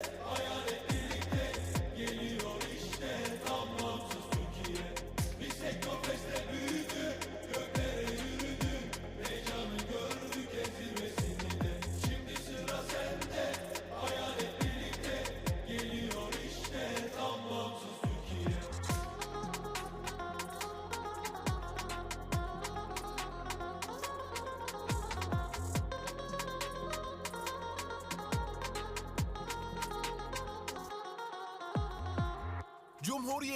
Oh, yeah.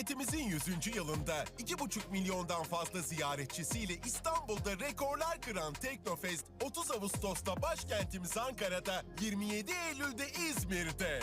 Cumhuriyetimizin 100. yılında 2,5 milyondan fazla ziyaretçisiyle İstanbul'da rekorlar kıran Teknofest 30 Ağustos'ta başkentimiz Ankara'da, 27 Eylül'de İzmir'de.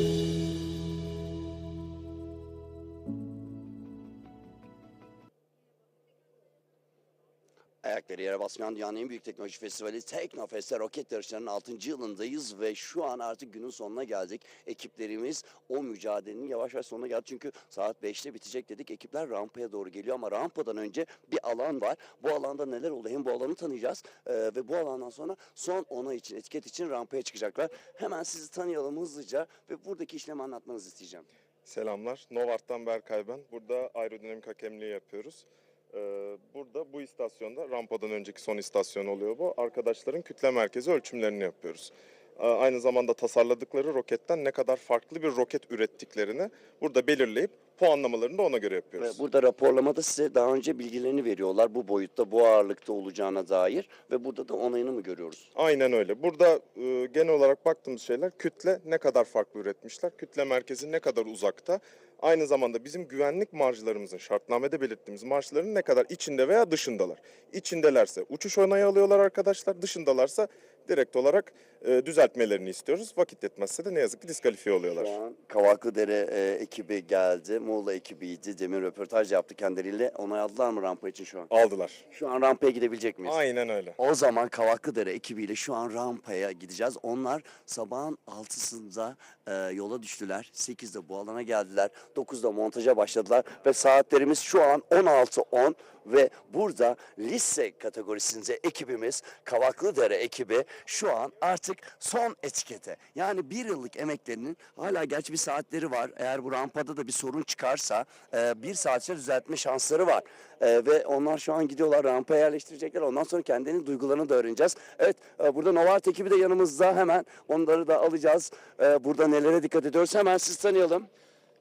Thank you. Ayakları yere basmayan dünyanın en büyük teknoloji festivali Teknofest'te roket yarışlarının 6. yılındayız ve şu an artık günün sonuna geldik. Ekiplerimiz o mücadelenin yavaş yavaş sonuna geldi çünkü saat 5'te bitecek dedik. Ekipler rampaya doğru geliyor ama rampadan önce bir alan var. Bu alanda neler oldu hem bu alanı tanıyacağız e, ve bu alandan sonra son ona için etiket için rampaya çıkacaklar. Hemen sizi tanıyalım hızlıca ve buradaki işlemi anlatmanızı isteyeceğim. Selamlar. Novart'tan Berkay ben. Burada aerodinamik hakemliği yapıyoruz. Ee, burada bu istasyonda rampadan önceki son istasyon oluyor bu. Arkadaşların kütle merkezi ölçümlerini yapıyoruz. Ee, Aynı zamanda tasarladıkları roketten ne kadar farklı bir roket ürettiklerini burada belirleyip puanlamalarını da ona göre yapıyoruz. burada raporlamada size daha önce bilgilerini veriyorlar bu boyutta bu ağırlıkta olacağına dair ve burada da onayını mı görüyoruz? Aynen öyle. Burada e, genel olarak baktığımız şeyler kütle ne kadar farklı üretmişler, kütle merkezi ne kadar uzakta. Aynı zamanda bizim güvenlik marjlarımızın şartnamede belirttiğimiz marjların ne kadar içinde veya dışındalar. İçindelerse uçuş onayı alıyorlar arkadaşlar, dışındalarsa direkt olarak e, düzeltmelerini istiyoruz. Vakit yetmezse de ne yazık ki diskalifiye oluyorlar. Şu an Kavaklıdere e, ekibi geldi. Muğla ekibiydi. Demin röportaj yaptı kendileriyle. Onay aldılar mı rampa için şu an? Aldılar. Şu an rampaya gidebilecek miyiz? Aynen öyle. O zaman Kavaklıdere ekibiyle şu an rampaya gideceğiz. Onlar sabahın 6'sında e, yola düştüler. 8'de bu alana geldiler. 9'da montaja başladılar ve saatlerimiz şu an 16.10 ve burada lise kategorisinde ekibimiz Kavaklıdere ekibi şu an artık son etikete. Yani bir yıllık emeklerinin hala gerçi bir saatleri var. Eğer bu rampada da bir sorun çıkarsa e, bir saat içinde düzeltme şansları var. E, ve onlar şu an gidiyorlar rampaya yerleştirecekler. Ondan sonra kendilerinin duygularını da öğreneceğiz. Evet e, burada Novart ekibi de yanımızda hemen onları da alacağız. E, burada nelere dikkat ediyoruz hemen siz tanıyalım.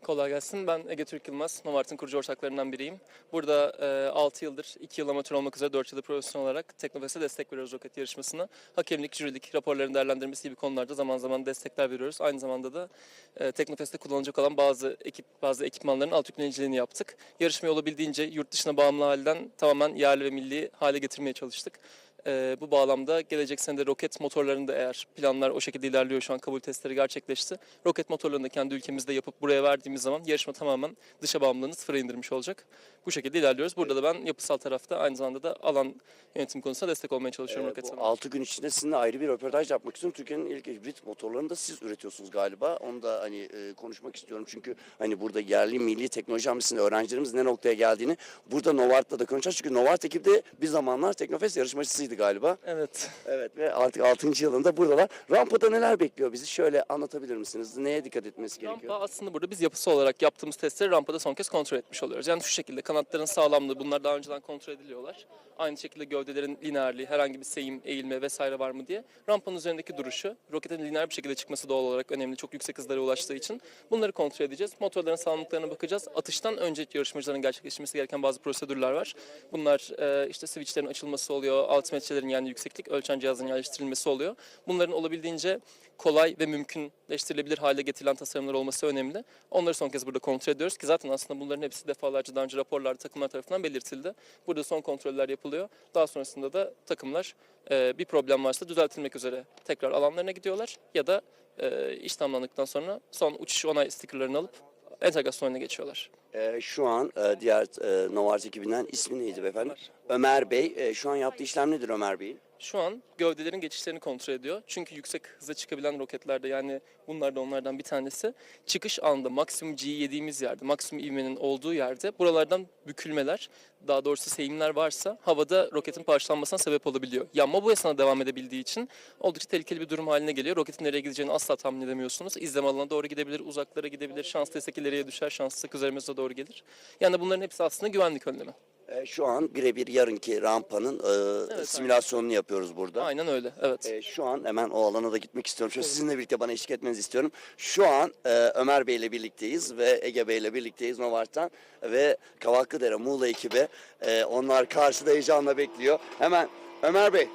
Kolay gelsin. Ben Ege Türk Yılmaz, Novart'ın kurucu ortaklarından biriyim. Burada e, 6 yıldır, 2 yıl amatör olmak üzere 4 yıldır profesyonel olarak Teknofest'e destek veriyoruz roket yarışmasına. Hakemlik, jürilik, raporların değerlendirmesi gibi konularda zaman zaman destekler veriyoruz. Aynı zamanda da e, Teknofest'te kullanılacak olan bazı ekip bazı ekipmanların alt yükleniciliğini yaptık. Yarışmayı olabildiğince yurt dışına bağımlı halden tamamen yerli ve milli hale getirmeye çalıştık. E, bu bağlamda gelecek sene de roket motorlarında eğer planlar o şekilde ilerliyor şu an kabul testleri gerçekleşti. Roket motorlarını da kendi ülkemizde yapıp buraya verdiğimiz zaman yarışma tamamen dışa bağımlılığını sıfıra indirmiş olacak. Bu şekilde ilerliyoruz. Burada da ben yapısal tarafta aynı zamanda da alan yönetim konusunda destek olmaya çalışıyorum Ee, roket sanatına. 6 gün içinde sizinle ayrı bir röportaj yapmak istiyorum. Türkiye'nin ilk hibrit motorlarını da siz üretiyorsunuz galiba. Onu da hani e, konuşmak istiyorum. Çünkü hani burada yerli milli teknoloji hamlesinde öğrencilerimiz ne noktaya geldiğini burada Novart'la da konuşacağız. Çünkü Novart ekibi de bir zamanlar Teknofest yarışmacısıydı galiba. Evet. Evet ve artık 6. yılında buradalar. Rampada neler bekliyor bizi? Şöyle anlatabilir misiniz? Neye dikkat etmesi gerekiyor? Rampa aslında burada biz yapısı olarak yaptığımız testleri rampada son kez kontrol etmiş oluyoruz. Yani şu şekilde kanatların sağlamlığı bunlar daha önceden kontrol ediliyorlar. Aynı şekilde gövdelerin lineerliği, herhangi bir seyim, eğilme vesaire var mı diye. Rampanın üzerindeki duruşu, roketin lineer bir şekilde çıkması doğal olarak önemli. Çok yüksek hızlara ulaştığı için bunları kontrol edeceğiz. Motorların sağlamlıklarına bakacağız. Atıştan önce yarışmacıların gerçekleştirmesi gereken bazı prosedürler var. Bunlar e, işte switchlerin açılması oluyor, altimetre metrelerin yani yükseklik ölçen cihazın yerleştirilmesi oluyor. Bunların olabildiğince kolay ve mümkünleştirilebilir hale getirilen tasarımlar olması önemli. Onları son kez burada kontrol ediyoruz ki zaten aslında bunların hepsi defalarca daha önce raporlarda takımlar tarafından belirtildi. Burada son kontroller yapılıyor. Daha sonrasında da takımlar e, bir problem varsa düzeltilmek üzere tekrar alanlarına gidiyorlar ya da e, iş tamamlandıktan sonra son uçuş onay stickerlarını alıp entegrasyonuna geçiyorlar. Ee, şu an e, diğer e, Novartis ekibinden ismi neydi beyefendi? Ömer Bey. E, şu an yaptığı işlem nedir Ömer Bey'in? Şu an gövdelerin geçişlerini kontrol ediyor. Çünkü yüksek hıza çıkabilen roketlerde yani bunlar da onlardan bir tanesi. Çıkış anında maksimum G'yi yediğimiz yerde, maksimum ivmenin olduğu yerde buralardan bükülmeler, daha doğrusu seyimler varsa havada roketin parçalanmasına sebep olabiliyor. Yanma bu esnada devam edebildiği için oldukça tehlikeli bir durum haline geliyor. Roketin nereye gideceğini asla tahmin edemiyorsunuz. İzleme alanına doğru gidebilir, uzaklara gidebilir, şanslıysak ileriye düşer, şanssızlık üzerimize doğru gelir. Yani bunların hepsi aslında güvenlik önlemi. E, şu an birebir yarınki rampanın e, Evet, simülasyonunu yapıyoruz burada. Aynen öyle, evet. E, şu an hemen o alana da gitmek istiyorum. Şöyle sizinle birlikte bana eşlik etmenizi istiyorum. Şu an e, Ömer Bey ile birlikteyiz ve Ege Bey ile birlikteyiz Novart'tan ve Kavaklıdere Muğla ekibi. E, onlar karşıda heyecanla bekliyor. Hemen Ömer Bey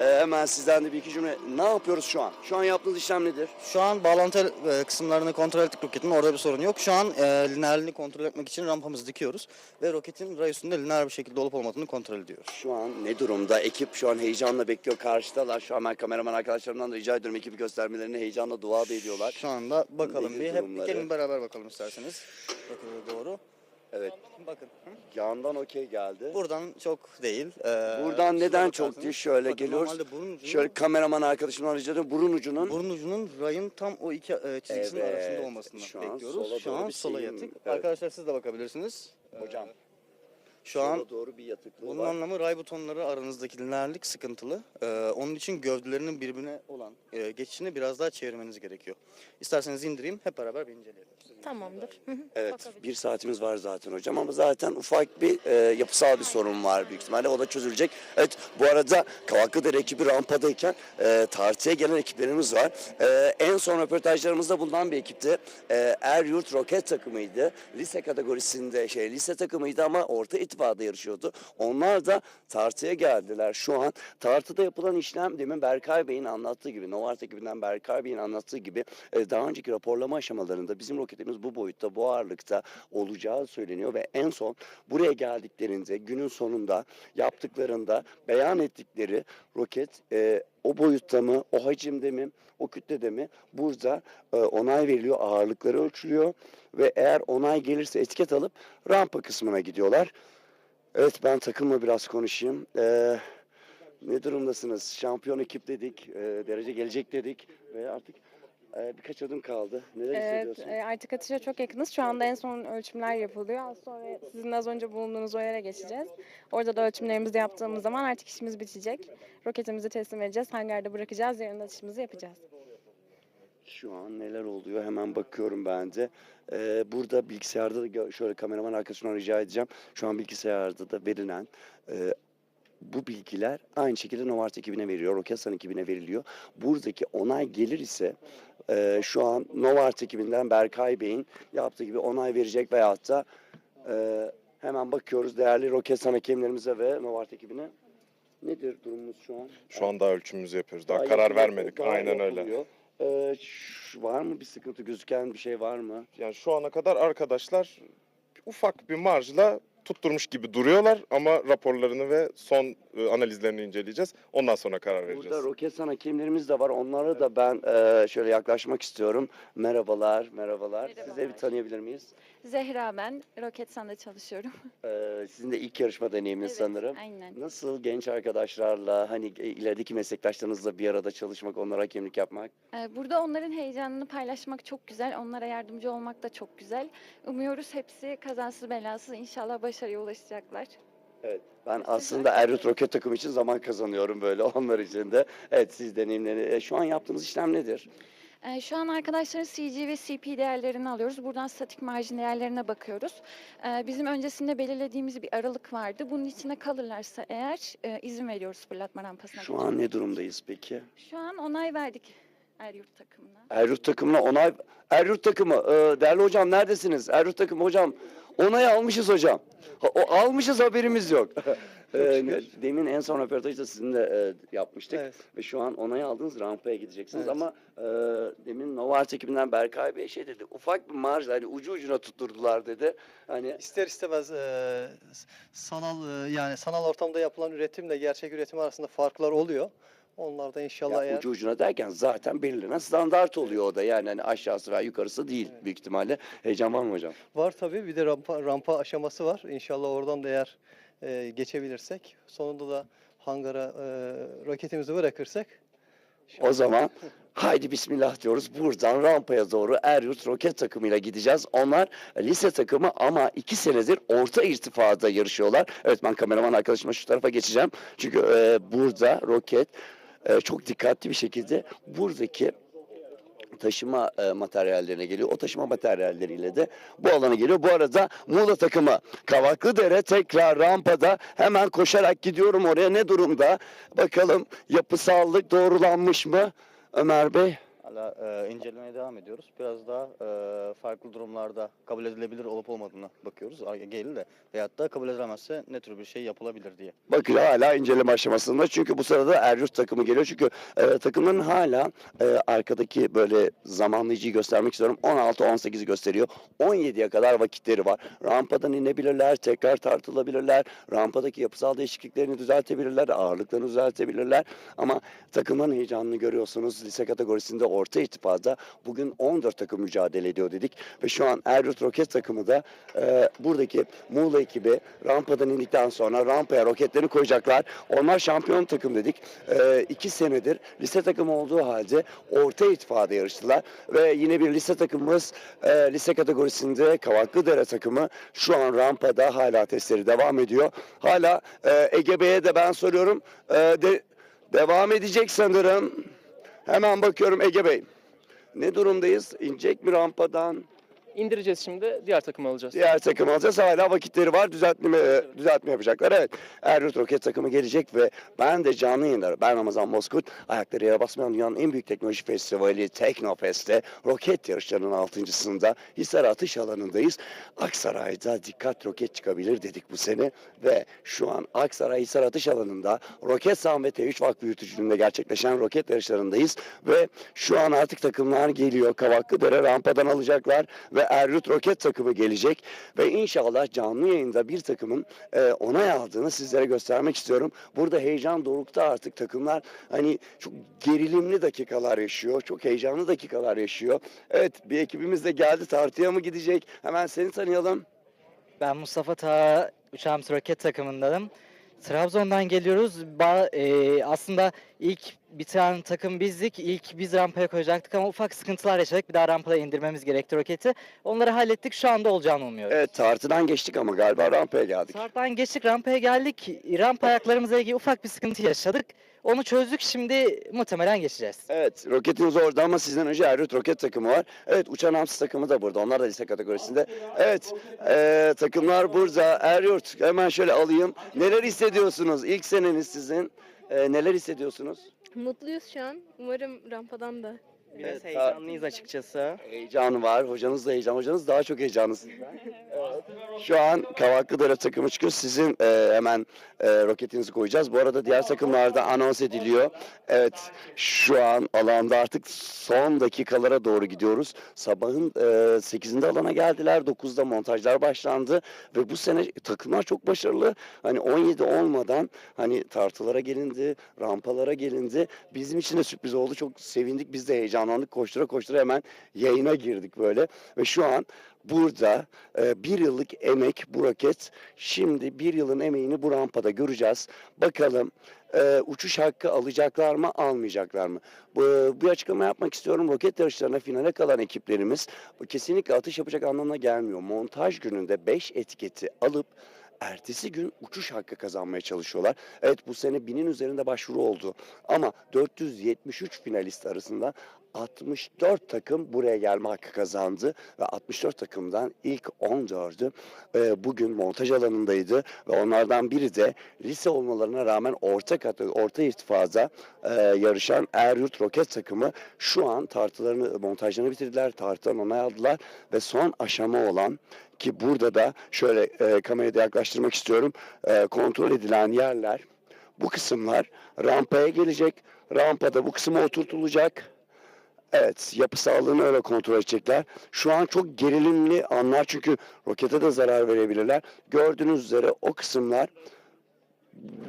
e, hemen sizden de bir iki cümle. Ne yapıyoruz şu an? Şu an yaptığınız işlem nedir? Şu an bağlantı e, kısımlarını kontrol ettik roketin. Orada bir sorun yok. Şu an e, lineerliğini kontrol etmek için rampamızı dikiyoruz. Ve roketin ray üstünde lineer bir şekilde olup olmadığını kontrol ediyoruz. Şu an ne durumda? Ekip şu an heyecanla bekliyor. Karşıdalar. Şu an ben kameraman arkadaşlarımdan da rica ediyorum ekibi göstermelerini heyecanla dua da ediyorlar. Şu anda bakalım Nedir bir. Hep durumları? gelin beraber bakalım isterseniz. Bakın doğru. Evet. Bakın. Hı? Yandan okey geldi. Buradan çok değil. Ee, Buradan neden çok değil? Şöyle Bakın geliyoruz. Normalde burun ucunun, Şöyle kameraman arkadaşımdan rica ediyorum. Burun ucunun burun ucunun rayın tam o iki e, çizgisinin Evet. arasında olmasını Şu an bekliyoruz. sola Şu doğru an bir sola yatık. Evet. Arkadaşlar siz de bakabilirsiniz. hocam. Şu an sola doğru bir yatıklığı Bunun var. anlamı ray butonları aranızdaki lineerlik sıkıntılı. Ee, onun için gövdelerinin birbirine olan e, geçişini biraz daha çevirmeniz gerekiyor. İsterseniz indireyim hep beraber bir inceleyelim. Tamamdır. Hı hı. Evet, Bakabiliriz. bir saatimiz var zaten hocam ama zaten ufak bir e, yapısal bir sorun var büyük ihtimalle. O da çözülecek. Evet, bu arada Kavaklıdere ekibi rampadayken e, tartıya gelen ekiplerimiz var. E, en son röportajlarımızda bulunan bir ekipti. E, Er Yurt Roket takımıydı. Lise kategorisinde şey lise takımıydı ama orta itibada yarışıyordu. Onlar da tartıya geldiler. Şu an tartıda yapılan işlem demin Berkay Bey'in anlattığı gibi, Novart ekibinden Berkay Bey'in anlattığı gibi e, daha önceki raporlama aşamalarında bizim roketimiz bu boyutta, bu ağırlıkta olacağı söyleniyor ve en son buraya geldiklerinde günün sonunda yaptıklarında beyan ettikleri roket e, o boyutta mı, o hacimde mi, o kütlede mi burada e, onay veriliyor, ağırlıkları ölçülüyor ve eğer onay gelirse etiket alıp rampa kısmına gidiyorlar. Evet ben takımla biraz konuşayım. Ee, ne durumdasınız? Şampiyon ekip dedik, e, derece gelecek dedik ve artık birkaç adım kaldı. Neler Evet, hissediyorsun? e, artık atışa çok yakınız. Şu anda en son ölçümler yapılıyor. Az sonra sizin az önce bulunduğunuz o yere geçeceğiz. Orada da ölçümlerimizi yaptığımız zaman artık işimiz bitecek. Roketimizi teslim edeceğiz, hangarda bırakacağız, yarın atışımızı yapacağız. Şu an neler oluyor hemen bakıyorum ben de. Ee, burada bilgisayarda da şöyle kameraman arkadaşımdan rica edeceğim. Şu an bilgisayarda da verilen e, bu bilgiler aynı şekilde Novart ekibine veriliyor, Roketsan ekibine veriliyor. Buradaki onay gelir ise e, şu an Novart ekibinden Berkay Bey'in yaptığı gibi onay verecek veyahut da e, hemen bakıyoruz değerli Roketsan hakemlerimize ve Novart ekibine. Nedir durumumuz şu an? Şu an daha ölçümümüzü yapıyoruz. Daha, Daha karar yapılıyor, vermedik. daha Aynen öyle. Ee, var mı bir sıkıntı gözüken bir şey var mı? Yani şu ana kadar arkadaşlar ufak bir marjla tutturmuş gibi duruyorlar ama raporlarını ve son e, analizlerini inceleyeceğiz. Ondan sonra karar vereceğiz. Burada Roketsan hakemlerimiz de var. Onlara da ben e, şöyle yaklaşmak istiyorum. Merhabalar, merhabalar. Size bir tanıyabilir miyiz? Zehra ben. Roketsan'da çalışıyorum. Ee, sizin de ilk yarışma deneyiminiz Evet, sanırım. Aynen. Nasıl genç arkadaşlarla hani e, ilerideki meslektaşlarınızla bir arada çalışmak, onlara hakemlik yapmak? Ee, Burada onların heyecanını paylaşmak çok güzel. Onlara yardımcı olmak da çok güzel. Umuyoruz hepsi kazasız belasız inşallah başarıya ulaşacaklar. Evet. Ben aslında Erut Roket takımı için zaman kazanıyorum böyle onlar için de. Evet siz deneyimleri. E, şu an yaptığınız işlem nedir? Ee, Şu an arkadaşların CG ve CP değerlerini alıyoruz. Buradan statik marjin değerlerine bakıyoruz. Ee, Bizim öncesinde belirlediğimiz bir aralık vardı. Bunun içine kalırlarsa eğer e, izin veriyoruz fırlatma rampasına. Şu an ne durumdayız peki? Şu an onay verdik. Eryurt takımına. Eryurt takımına onay... Eryurt takımı, e, değerli hocam neredesiniz? Eryurt takımı hocam, onay almışız hocam. Ha, o, almışız haberimiz yok. E, demin en son röportajda sizinle e, yapmıştık. Evet. Ve şu an onay aldınız rampaya gideceksiniz Evet. ama e, demin Novart ekibinden Berkay Bey şey dedi. Ufak bir marj hani ucu ucuna tutturdular dedi. Hani İster istemez eee, sanal eee, yani sanal ortamda yapılan üretimle gerçek üretim arasında farklar oluyor. Onlar da inşallah ya eğer ucu ucuna derken zaten belirlenen standart oluyor o da. Yani hani aşağısı veya yukarısı değil büyük ihtimalle. Heyecan var mı hocam? var tabii bir de rampa, rampa aşaması var. İnşallah oradan da eğer eee, geçebilirsek sonunda da hangara eee, roketimizi bırakırsak O zaman haydi bismillah diyoruz. Buradan rampaya doğru Eryurt roket takımıyla gideceğiz. Onlar lise takımı ama iki senedir orta irtifada yarışıyorlar. Evet ben kameraman arkadaşıma şu tarafa geçeceğim. Çünkü e, burada roket e, çok dikkatli bir şekilde buradaki taşıma e, materyallerine geliyor. O taşıma materyalleriyle de bu alana geliyor. Bu arada Muğla takımı Kavaklıdere tekrar rampada hemen koşarak gidiyorum oraya. Ne durumda? Bakalım yapısallık doğrulanmış mı? Ömer Bey. Hala e, incelemeye devam ediyoruz. Biraz daha e, farklı durumlarda kabul edilebilir olup olmadığına bakıyoruz. Gelin de veyahut da kabul edilemezse ne tür bir şey yapılabilir diye. Bakın hala inceleme aşamasında. Çünkü bu sırada Eryurt takımı geliyor. Çünkü e, takımların hala e, arkadaki böyle zamanlayıcıyı göstermek istiyorum. 16-18'i gösteriyor. 17'ye kadar vakitleri var. Rampadan inebilirler, tekrar tartılabilirler. Rampadaki yapısal değişikliklerini düzeltebilirler, ağırlıklarını düzeltebilirler. Ama takımların heyecanını görüyorsunuz. Lise kategorisinde orta irtifada bugün 14 takım mücadele ediyor dedik. Ve şu an Eryurt Roket takımı da e, buradaki Muğla ekibi rampadan indikten sonra rampaya roketlerini koyacaklar. Onlar şampiyon takım dedik. E, iki senedir lise takımı olduğu halde orta irtifada yarıştılar. Ve yine bir lise takımımız e, lise kategorisinde Kavaklıdere takımı şu an rampada hala testleri devam ediyor. Hala e, Ege Bey'e de ben soruyorum. E, de, devam edecek sanırım. Hemen bakıyorum Ege Bey. Ne durumdayız? İnecek mi rampadan? İndireceğiz şimdi. Diğer takımı alacağız. Diğer takım alacağız. Hala vakitleri var. Düzeltme, e, düzeltme yapacaklar. Evet. Eryurt Roket takımı gelecek ve ben de canlı yayınlar. Ben Ramazan Bozkurt. Ayakları yere basmayan dünyanın en büyük teknoloji festivali Teknofest'te roket yarışlarının altıncısında Hisar Atış alanındayız. Aksaray'da dikkat roket çıkabilir dedik bu sene ve şu an Aksaray Hisar Atış alanında Roketsan ve T3 Vakfı yürütücülüğünde gerçekleşen roket yarışlarındayız ve şu an artık takımlar geliyor. Kavaklıdere rampadan alacaklar ve Eryurt Roket takımı gelecek ve inşallah canlı yayında bir takımın e, onay aldığını sizlere göstermek istiyorum. Burada heyecan dorukta artık takımlar hani çok gerilimli dakikalar yaşıyor. Çok heyecanlı dakikalar yaşıyor. Evet bir ekibimiz de geldi tartıya mı gidecek? Hemen seni tanıyalım. Ben Mustafa Ta Uçağımız Roket takımındanım. Trabzon'dan geliyoruz. Ba- e, aslında ilk bitiren takım bizdik. İlk biz rampaya koyacaktık ama ufak sıkıntılar yaşadık. Bir daha rampaya indirmemiz gerekti roketi. Onları hallettik. Şu anda olacağını umuyoruz. Evet tartıdan geçtik ama galiba rampaya geldik. Sarp'tan geçtik rampaya geldik. Rampa ayaklarımızla ilgili ufak bir sıkıntı yaşadık. Onu çözdük. Şimdi muhtemelen geçeceğiz. Evet roketimiz orada ama sizden önce Eryurt Roket takımı var. Evet Uçan Hamsi takımı da burada. Onlar da lise kategorisinde. Evet eee, takımlar burada. Eryurt hemen şöyle alayım. Neler hissediyorsunuz? İlk seneniz sizin. Eee, neler hissediyorsunuz? Mutluyuz şu an. Umarım rampadan da. Biraz Evet, heyecanlıyız açıkçası. Heyecanı var. Hocanız da heyecan. Hocanız daha çok heyecanlı sizden. Evet. Şu an Kavaklıdere takımı çıkıyor. Sizin e, hemen e, roketinizi koyacağız. Bu arada diğer takımlarda anons ediliyor. Evet şu an alanda artık son dakikalara doğru gidiyoruz. Sabahın e, 8'inde alana geldiler. 9'da montajlar başlandı. Ve bu sene takımlar çok başarılı. Hani 17 olmadan hani tartılara gelindi, rampalara gelindi. Bizim için de sürpriz oldu. Çok sevindik. Biz de heyecanlandık. Koştura koştura hemen yayına girdik böyle. Ve şu an burada e, bir yıllık emek bu roket. Şimdi bir yılın emeğini bu rampada göreceğiz. Bakalım e, uçuş hakkı alacaklar mı almayacaklar mı? Bu, bu açıklama yapmak istiyorum. Roket yarışlarına finale kalan ekiplerimiz kesinlikle atış yapacak anlamına gelmiyor. Montaj gününde 5 etiketi alıp ertesi gün uçuş hakkı kazanmaya çalışıyorlar. Evet bu sene binin üzerinde başvuru oldu. Ama 473 finalist arasında 64 takım buraya gelme hakkı kazandı. Ve 64 takımdan ilk 14'ü e, bugün montaj alanındaydı. Ve onlardan biri de lise olmalarına rağmen orta katı, orta irtifada e, yarışan Eryurt Roket takımı şu an tartılarını, montajlarını bitirdiler, tartıdan onay aldılar. Ve son aşama olan ki burada da şöyle e, kamerayı da yaklaştırmak istiyorum. E, kontrol edilen yerler bu kısımlar rampaya gelecek. Rampada bu kısma oturtulacak. Evet, yapısallığını öyle kontrol edecekler. Şu an çok gerilimli anlar çünkü rokete de zarar verebilirler. Gördüğünüz üzere o kısımlar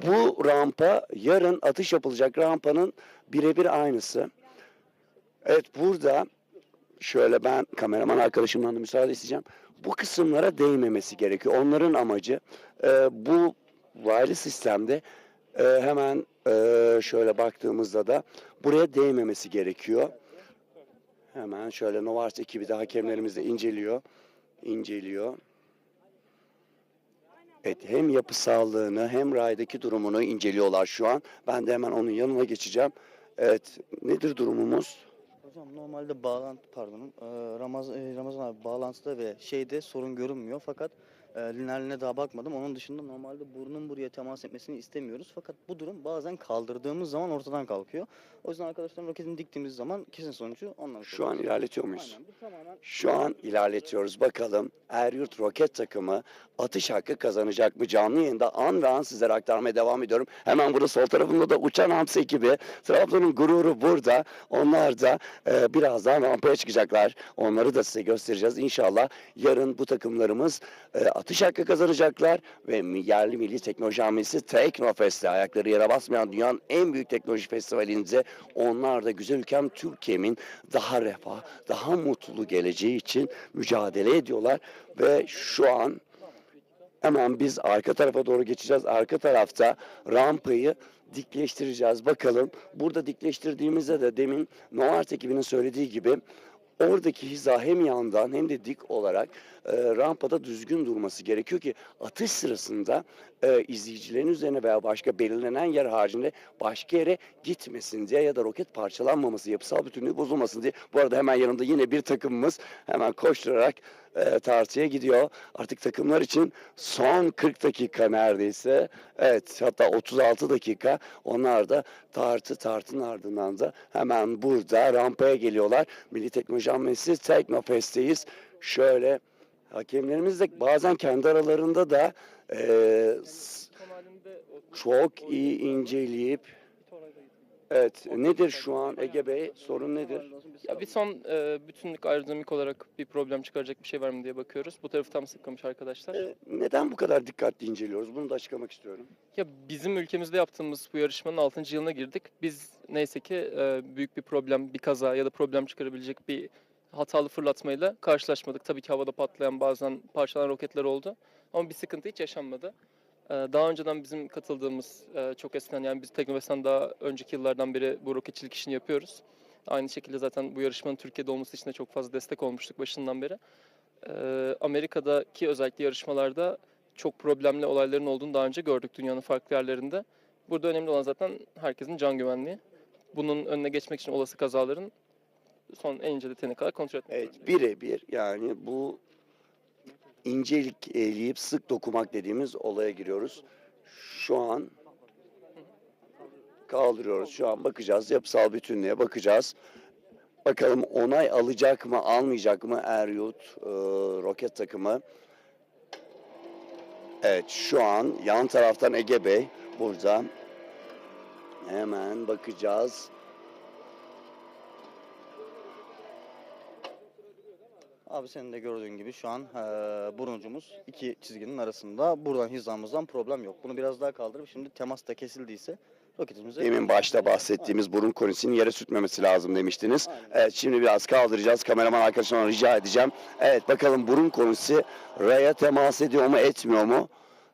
bu rampa yarın atış yapılacak rampanın birebir aynısı. Evet burada şöyle ben kameraman arkadaşımdan da müsaade isteyeceğim. Bu kısımlara değmemesi gerekiyor. Onların amacı e, bu raylı sistemde e, hemen e, şöyle baktığımızda da buraya değmemesi gerekiyor. Hemen şöyle Novars ekibi de hakemlerimiz de inceliyor. inceliyor. Evet hem yapısallığını hem raydaki durumunu inceliyorlar şu an. Ben de hemen onun yanına geçeceğim. Evet nedir durumumuz? Hocam normalde bağlantı pardon e, Ramaz, e, Ramazan abi bağlantıda ve şeyde sorun görünmüyor. Fakat e, lineerline daha bakmadım. Onun dışında normalde burnun buraya temas etmesini istemiyoruz. Fakat bu durum bazen kaldırdığımız zaman ortadan kalkıyor. O yüzden arkadaşlar roketini diktiğimiz zaman kesin sonucu ondan Şu an ilerletiyor muyuz? Aynen bu tamamen Şu an ilerletiyoruz. Bakalım Eryurt Roket takımı atış hakkı kazanacak mı? Canlı yayında an ve an sizlere aktarmaya devam ediyorum. Hemen burada sol tarafında da Uçan Hamsi ekibi. Trabzon'un gururu burada. Onlar da e, birazdan rampaya çıkacaklar. Onları da size göstereceğiz. İnşallah yarın bu takımlarımız e, atış hakkı kazanacaklar ve yerli milli teknoloji hamlesi Teknofest'te ayakları yere basmayan dünyanın en büyük teknoloji festivalinde onlar da güzel ülkem Türkiye'min daha refah, daha mutlu geleceği için mücadele ediyorlar ve şu an hemen biz arka tarafa doğru geçeceğiz. Arka tarafta rampayı dikleştireceğiz. Bakalım burada dikleştirdiğimizde de demin Noart ekibinin söylediği gibi oradaki hiza hem yandan hem de dik olarak e, rampada düzgün durması gerekiyor ki atış sırasında e, izleyicilerin üzerine veya başka belirlenen yer haricinde başka yere gitmesin diye ya da roket parçalanmaması, yapısal bütünlüğü bozulmasın diye. Bu arada hemen yanımda yine bir takımımız hemen koşturarak e, tartıya gidiyor. Artık takımlar için son 40 dakika neredeyse. Evet hatta 36 dakika. Onlar da tartı tartın ardından da hemen burada rampaya geliyorlar. Milli Teknoloji Hamlesi Teknofest'teyiz. Şöyle hakemlerimiz de bazen kendi aralarında da e, çok iyi inceleyip Evet nedir şu an Ege Bey sorun nedir? Ya bir son e, bütünlük aerodinamik olarak bir problem çıkaracak bir şey var mı diye bakıyoruz. Bu tarafı tam sıkılmış arkadaşlar. E, neden bu kadar dikkatli inceliyoruz? Bunu da açıklamak istiyorum. Ya bizim ülkemizde yaptığımız bu yarışmanın 6. yılına girdik. Biz neyse ki e, büyük bir problem, bir kaza ya da problem çıkarabilecek bir hatalı fırlatmayla karşılaşmadık. Tabii ki havada patlayan bazen parçalanan roketler oldu. Ama bir sıkıntı hiç yaşanmadı. E, daha önceden bizim katıldığımız e, çok eskiden yani biz Teknofest'ten daha önceki yıllardan beri bu roketçilik işini yapıyoruz. Aynı şekilde zaten bu yarışmanın Türkiye'de olması için de çok fazla destek olmuştuk başından beri. E, Amerika'daki özellikle yarışmalarda çok problemli olayların olduğunu daha önce gördük dünyanın farklı yerlerinde. Burada önemli olan zaten herkesin can güvenliği. Bunun önüne geçmek için olası kazaların son en ince detayına kadar kontrol etmek Evet birebir yani bu incelik eleyip sık dokumak dediğimiz olaya giriyoruz. Şu an kaldırıyoruz. Şu an bakacağız. Yapısal bütünlüğe bakacağız. Bakalım onay alacak mı, almayacak mı Eryurt e, roket takımı. Evet şu an yan taraftan Ege Bey burada. Hemen bakacağız. Abi senin de gördüğün gibi şu an eee buruncumuz iki çizginin arasında. Buradan hizamızdan problem yok. Bunu biraz daha kaldırıp şimdi temas da kesildiyse roketimize... Demin başta bahsettiğimiz burun konisinin yere sürtmemesi lazım demiştiniz. Aynen. Evet şimdi biraz kaldıracağız. Kameraman arkadaşımdan rica edeceğim. Evet bakalım burun konisi raya temas ediyor mu etmiyor mu?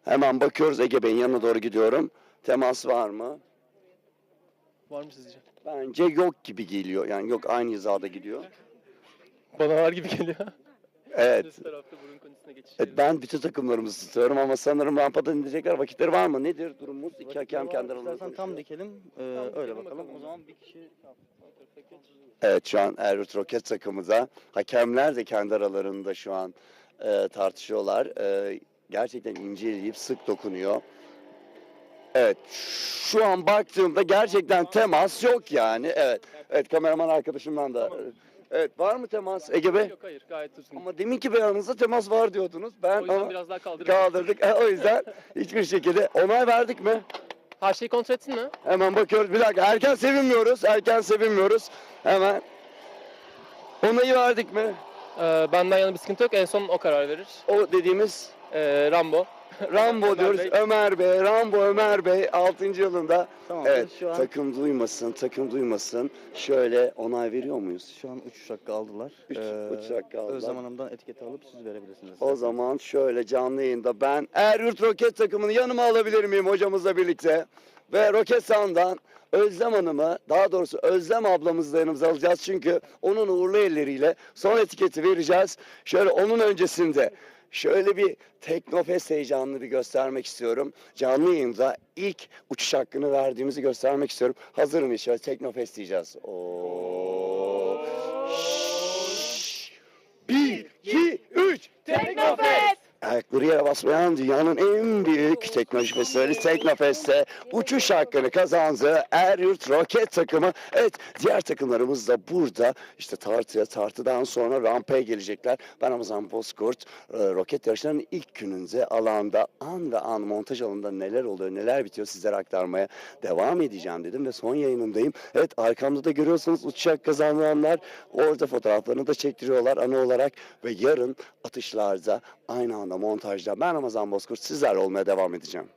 Hemen bakıyoruz Ege Bey'in yanına doğru gidiyorum. Temas var mı? Var mı sizce? Bence yok gibi geliyor. Yani yok aynı hizada gidiyor. Bana var gibi geliyor. Evet. Üst tarafta burun kondisine geçiş Evet, ben bütün takımlarımızı tutuyorum ama sanırım rampadan inecekler. Vakitleri var mı? Nedir durumumuz? İki hakem kendi aralarında İstersen tam konuşuyor. dikelim. ee, Tam öyle bakalım. bakalım. O zaman bir kişi Evet şu an Erut Roket takımıza. Hakemler de kendi aralarında şu an e, tartışıyorlar. E, gerçekten inceleyip sık dokunuyor. Evet şu an baktığımda gerçekten temas yok yani. Evet. Evet kameraman arkadaşımdan da. Evet var mı temas Ege Bey? Yok hayır gayet düzgün. Ama deminki beyanınızda temas var diyordunuz. Ben o yüzden ama biraz daha kaldırdım. kaldırdık. E, o yüzden hiçbir şekilde onay verdik mi? Her şeyi kontrol ettin mi? Hemen bakıyoruz. Bir dakika erken sevinmiyoruz. Erken sevinmiyoruz. Hemen onayı verdik mi? Ee, benden yana bir sıkıntı yok. En son o karar verir. O dediğimiz Ee, Rambo. Rambo Ömer diyoruz. Bey. Ömer Bey, Rambo Ömer Bey 6. yılında. Tamam. Evet, şu an takım duymasın, takım duymasın. Şöyle onay veriyor muyuz? şu an uçuş hakkı aldılar. Üç Ee, uçuş hakkı aldılar. Özlem Hanım'dan etiketi alıp siz verebilirsiniz. O zaman şöyle canlı yayında ben Eryurt Roket takımını yanıma alabilir miyim hocamızla birlikte? Ve Roket Sound'dan Özlem Hanım'ı, daha doğrusu Özlem ablamızı da yanımıza alacağız. Çünkü onun uğurlu elleriyle son etiketi vereceğiz. Şöyle onun öncesinde şöyle bir Teknofest heyecanını bir göstermek istiyorum. Canlı yayında ilk uçuş hakkını verdiğimizi göstermek istiyorum. Hazır mıyız? Şöyle Teknofest diyeceğiz. Oo. Şşş. Bir, iki, üç. Teknofest! Ayakları yere basmayan dünyanın en büyük teknoloji festivali Teknofest'te uçuş hakkını kazandı Eryurt Roket takımı. Evet diğer takımlarımız da burada işte tartıya tartıdan sonra rampaya gelecekler. Ben Ramazan Bozkurt e, roket yarışlarının ilk gününde alanda an ve an montaj alanında neler oluyor neler bitiyor sizlere aktarmaya devam edeceğim dedim ve son yayınımdayım. Evet arkamda da görüyorsunuz uçak kazananlar orada fotoğraflarını da çektiriyorlar anı olarak ve yarın atışlarda aynı anda montajda ben Ramazan Bozkurt sizlerle olmaya devam edeceğim.